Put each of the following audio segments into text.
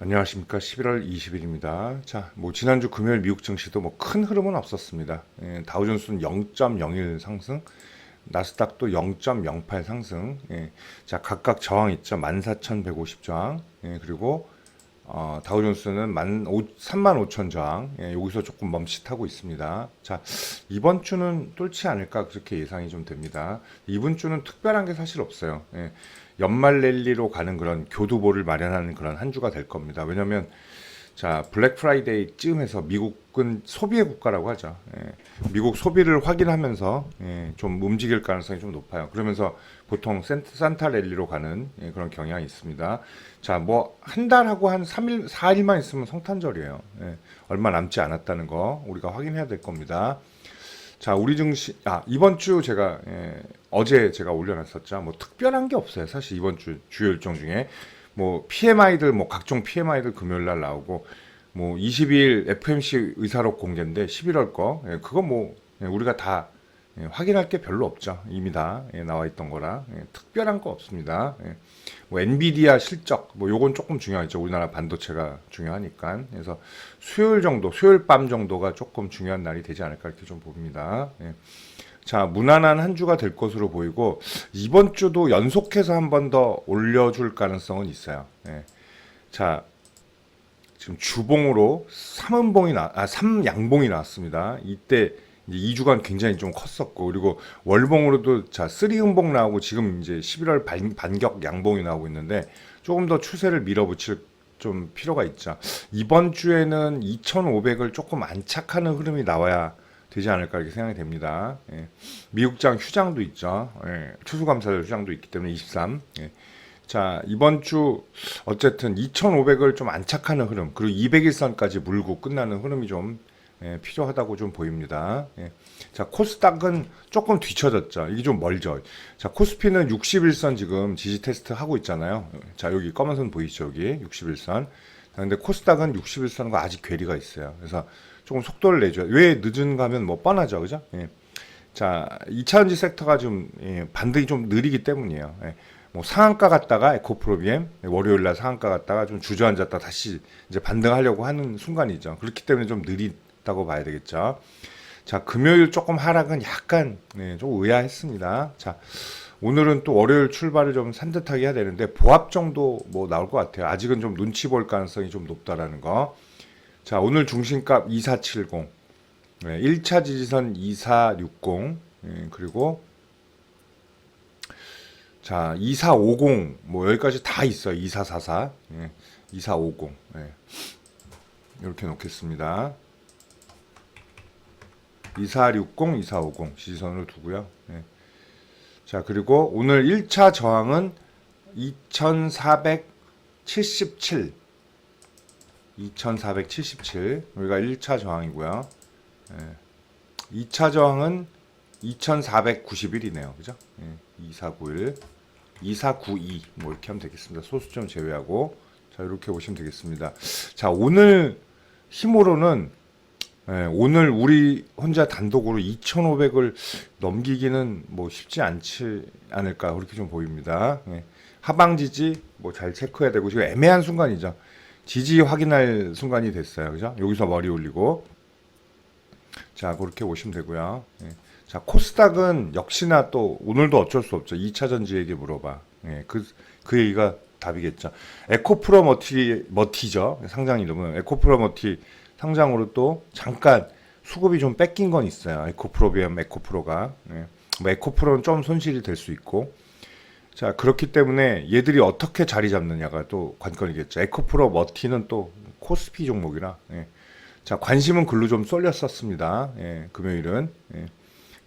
안녕하십니까. 11월 20일입니다. 자, 뭐 지난주 금요일 미국 증시도 뭐 큰 흐름은 없었습니다. 예, 다우존스는 0.01 상승, 나스닥도 0.08 상승. 예, 자, 각각 저항 있죠. 14,150 저항. 예, 그리고 어, 다우존스는 35,000 저항. 예, 여기서 조금 멈칫하고 있습니다. 자, 이번 주는 뚫지 않을까 그렇게 예상이 좀 됩니다. 이번 주는 특별한 게 사실 없어요. 예, 연말 랠리로 가는 그런 교두보를 마련하는 그런 한 주가 될 겁니다. 왜냐면 자 블랙 프라이데이 쯤에서 미국은 소비의 국가라고 하죠. 예, 미국 소비를 확인하면서 예, 좀 움직일 가능성이 좀 높아요. 그러면서 보통 센, 산타 랠리로 가는 예, 그런 경향이 있습니다. 자 뭐 한 달하고 한 3일 4일만 있으면 성탄절이에요. 예, 얼마 남지 않았다는 거 우리가 확인해야 될 겁니다. 자, 우리 증시, 아, 이번 주 제가, 예, 어제 제가 올려놨었죠. 뭐, 특별한 게 없어요. 사실 이번 주 주요 일정 중에. 뭐, PMI들, 뭐, 각종 PMI들 금요일 날 나오고, 뭐, 22일 FMC 의사록 공개인데, 11월 거. 예, 그거 뭐, 예, 우리가 다 예, 확인할 게 별로 없죠. 이미 다 예, 나와 있던 거라. 예, 특별한 거 없습니다. 예. 뭐 엔비디아 실적 뭐 요건 조금 중요하죠. 우리나라 반도체가 중요하니까. 그래서 수요일 정도, 수요일 밤 정도가 조금 중요한 날이 되지 않을까 이렇게 좀 봅니다. 예. 자, 무난한 한 주가 될 것으로 보이고 이번 주도 연속해서 한 번 더 올려줄 가능성은 있어요. 예. 자, 지금 주봉으로 3음봉이 나, 아, 3양봉이 나왔습니다. 이때 이제 2주간 굉장히 좀 컸었고 그리고 월봉으로도 자 3음봉 나오고 지금 이제 11월 반, 반격 양봉이 나오고 있는데 조금 더 추세를 밀어붙일 좀 필요가 있죠. 이번 주에는 2,500을 조금 안착하는 흐름이 나와야 되지 않을까 이렇게 생각이 됩니다. 예. 미국장 휴장도 있죠. 예. 추수감사절 휴장도 있기 때문에 23. 예. 자 이번 주 어쨌든 2,500을 좀 안착하는 흐름 그리고 200일선까지 물고 끝나는 흐름이 좀 예, 필요하다고 좀 보입니다. 예. 자, 코스닥은 조금 뒤쳐졌죠. 이게 좀 멀죠. 자, 코스피는 61선 지금 지지 테스트 하고 있잖아요. 자, 여기 검은 선 보이시죠? 여기 61선. 자, 근데 코스닥은 61선과 아직 괴리가 있어요. 그래서 조금 속도를 내줘야. 왜 늦은 가면 뭐 뻔하죠. 그죠? 예. 자, 2차전지 섹터가 좀 예, 반등이 좀 느리기 때문이에요. 예. 뭐 상한가 갔다가 에코프로비엠 월요일 날 상한가 갔다가 좀 주저앉았다 다시 이제 반등하려고 하는 순간이죠. 그렇기 때문에 좀 느리다고 봐야 되겠죠. 자, 금요일 조금 하락은 약간 네, 좀 의아했습니다. 자, 오늘은 또 월요일 출발을 좀 산뜻하게 해야 되는데 보합 정도 뭐 나올 것 같아요. 아직은 좀 눈치 볼 가능성이 좀 높다라는 거. 자, 오늘 중심값 2470. 네, 1차 지지선 2460. 예, 그리고 자, 2450. 뭐 여기까지 다 있어요. 2444. 예, 2450. 예. 이렇게 놓겠습니다. 2460, 2450 지지선으로 두고요. 예. 자, 그리고 오늘 1차 저항은 2477. 2477. 여기가 1차 저항이고요. 예. 2차 저항은 2491이네요. 그죠? 예. 2491. 2492. 뭐 이렇게 하면 되겠습니다. 소수점 제외하고. 자, 이렇게 보시면 되겠습니다. 자, 오늘 힘으로는 예, 오늘 우리 혼자 단독으로 2,500을 넘기기는 뭐 쉽지 않지 않을까 그렇게 좀 보입니다. 예, 하방 지지 뭐 잘 체크해야 되고 지금 애매한 순간이죠. 지지 확인할 순간이 됐어요. 그죠? 여기서 머리 올리고 자 그렇게 보시면 되고요. 예. 자 코스닥은 역시나 또 오늘도 어쩔 수 없죠. 2차 전지에게 물어봐. 예, 그, 그 얘기가 답이겠죠. 에코프로 머티, 머티죠. 상장 이름은 에코프로 머티 상장으로 또 잠깐 수급이 좀 뺏긴 건 있어요. 에코프로비엄 에코프로가. 예. 뭐 에코프로는 좀 손실이 될 수 있고. 자, 그렇기 때문에 얘들이 어떻게 자리 잡느냐가 또 관건이겠죠. 에코프로 머티는 또 코스피 종목이라. 예. 자, 관심은 글로 좀 쏠렸었습니다. 예, 금요일은. 예.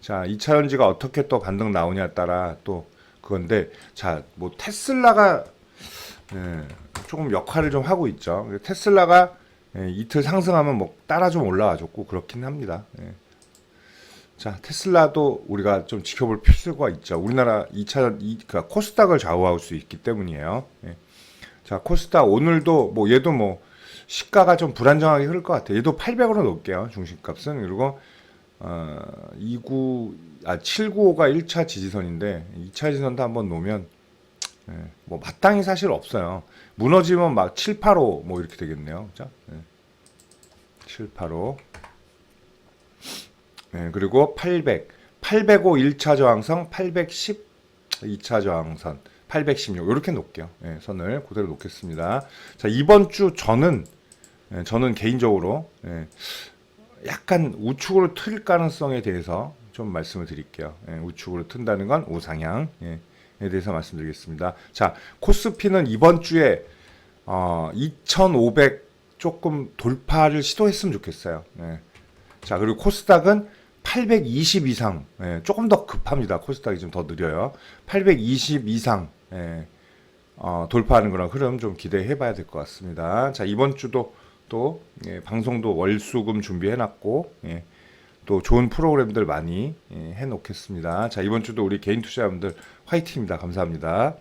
자, 2차 전지가 어떻게 또 반등 나오냐에 따라 또 그건데, 자, 뭐 테슬라가 예, 조금 역할을 좀 하고 있죠. 테슬라가 예, 이틀 상승하면 뭐 따라 좀 올라와줬고 그렇긴 합니다. 예. 자 테슬라도 우리가 좀 지켜볼 필요가 있죠. 우리나라 2차 이, 그러니까 코스닥을 좌우할 수 있기 때문이에요. 예. 자 코스닥 오늘도 뭐 얘도 뭐 시가가 좀 불안정하게 흐를 것 같아요. 얘도 800으로 놓을게요. 중심값은 그리고 어, 29, 아 795가 1차 지지선인데 2차 지지선도 한번 놓으면 예, 뭐 마땅히 사실 없어요. 무너지면 막 7, 8, 5 뭐 이렇게 되겠네요. 자, 예. 7, 8, 5. 예, 그리고 800, 805 1차 저항선, 810 2차 저항선, 816 이렇게 놓을게요. 예, 선을 그대로 놓겠습니다. 자 이번 주 저는 예, 저는 개인적으로 예, 약간 우측으로 틀 가능성에 대해서 좀 말씀을 드릴게요. 예, 우측으로 튼다는 건 우상향 예, 에 대해서 말씀드리겠습니다. 자 코스피는 이번 주에 어, 2,500 조금 돌파를 시도했으면 좋겠어요. 예. 자 그리고 코스닥은 820 이상 예, 조금 더 급합니다. 코스닥이 좀 더 느려요. 820 이상 예, 어, 돌파하는 그런 흐름 좀 기대해봐야 될 것 같습니다. 자 이번 주도 또 예, 방송도 월수금 준비해놨고 예, 또 좋은 프로그램들 많이 예, 해놓겠습니다. 자 이번 주도 우리 개인 투자자분들 화이팅입니다. 감사합니다.